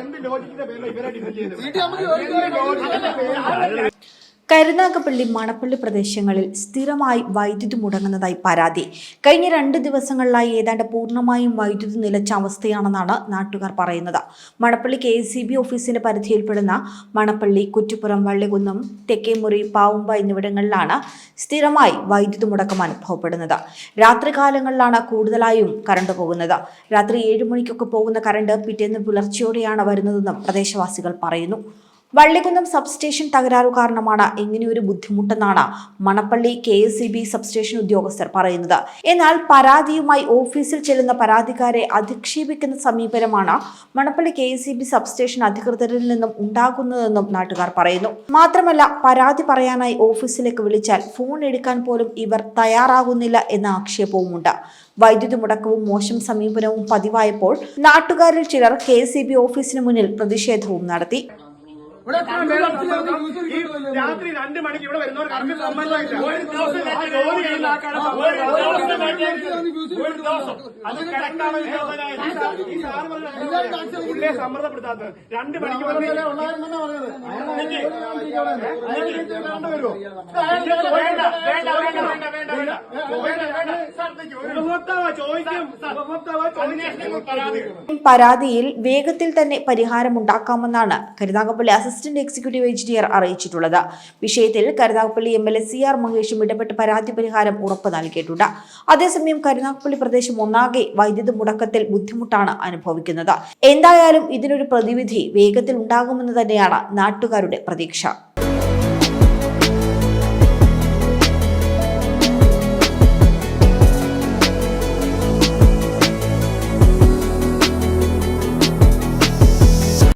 എന്ത് ലോജിക്കിന്റെ പേരിലാണ് ഇവരെ ഡിഫെൻഡ് ചെയ്യുന്നത്? കരുനാഗപ്പള്ളി മണപ്പള്ളി പ്രദേശങ്ങളിൽ സ്ഥിരമായി വൈദ്യുതി മുടങ്ങുന്നതായി പരാതി. കഴിഞ്ഞ രണ്ട് ദിവസങ്ങളിലായി ഏതാണ്ട് പൂർണമായും വൈദ്യുതി നിലച്ച അവസ്ഥയാണെന്നാണ് നാട്ടുകാർ പറയുന്നത്. Manappally K S C B ഓഫീസിന്റെ പരിധിയിൽപ്പെടുന്ന മണപ്പള്ളി കുറ്റിപ്പുറം വള്ളികുന്നം തെക്കേമുറി പാവുമ്പ എന്നിവിടങ്ങളിലാണ് സ്ഥിരമായി വൈദ്യുതി മുടക്കം അനുഭവപ്പെടുന്നത്. രാത്രികാലങ്ങളിലാണ് കൂടുതലായും കറണ്ട് പോകുന്നത്. രാത്രി ഏഴ് മണിക്കൊക്കെ പോകുന്ന കറണ്ട് പിറ്റേന്ന് പുലർച്ചെയോടെയാണ് വരുന്നതെന്നും പ്രദേശവാസികൾ പറയുന്നു. വള്ളികുന്നം സബ്സ്റ്റേഷൻ തകരാറു കാരണമാണ് ഇങ്ങനെയൊരു ബുദ്ധിമുട്ടെന്നാണ് Manappally K S C B substation ഉദ്യോഗസ്ഥർ പറയുന്നത്. എന്നാൽ പരാതിയുമായി ഓഫീസിൽ ചെല്ലുന്ന പരാതിക്കാരെ അധിക്ഷേപിക്കുന്ന സമീപനമാണ് Manappally K S C B substation അധികൃതരിൽ നിന്നും ഉണ്ടാകുന്നതെന്നും നാട്ടുകാർ പറയുന്നു. മാത്രമല്ല പരാതി പറയാനായി ഓഫീസിലേക്ക് വിളിച്ചാൽ ഫോൺ എടുക്കാൻ പോലും ഇവർ തയ്യാറാകുന്നില്ല എന്ന ആക്ഷേപവുമുണ്ട്. വൈദ്യുതി മുടക്കവും മോശം സമീപനവും പതിവായപ്പോൾ നാട്ടുകാരിൽ ചിലർ കെ ഓഫീസിന് മുന്നിൽ പ്രതിഷേധവും നടത്തി. രാത്രി രണ്ട് മണിക്ക് ഇവിടെ വരുന്നവർ കറണ്ട് സമ്മർദ്ദമില്ല. ഒരു ദിവസം ജോലി ചെയ്യുന്ന ഒരു ദിവസം. അത് പറഞ്ഞ പുള്ളിയെ സമ്മർദ്ദപ്പെടുത്താത്തത് രണ്ട് മണിക്ക്? വേണ്ട വേണ്ട വേണ്ട. പരാതിയിൽ വേഗത്തിൽ തന്നെ പരിഹാരം പരിഹാരമുണ്ടാക്കാമെന്നാണ് കരുനാഗപ്പള്ളി അസിസ്റ്റന്റ് എക്സിക്യൂട്ടീവ് എഞ്ചിനീയർ അറിയിച്ചിട്ടുള്ളത്. വിഷയത്തിൽ Karunagappally M L A C R മഹേഷും ഇടപെട്ട് പരാതി പരിഹാരം ഉറപ്പ് നൽകിയിട്ടുണ്ട്. അതേസമയം കരുനാഗപ്പള്ളി പ്രദേശം ഒന്നാകെ വൈദ്യുത മുടക്കത്തിൽ ബുദ്ധിമുട്ടാണ് അനുഭവിക്കുന്നത്. എന്തായാലും ഇതിനൊരു പ്രതിവിധി വേഗത്തിൽ ഉണ്ടാകുമെന്ന് തന്നെയാണ് നാട്ടുകാരുടെ പ്രതീക്ഷ.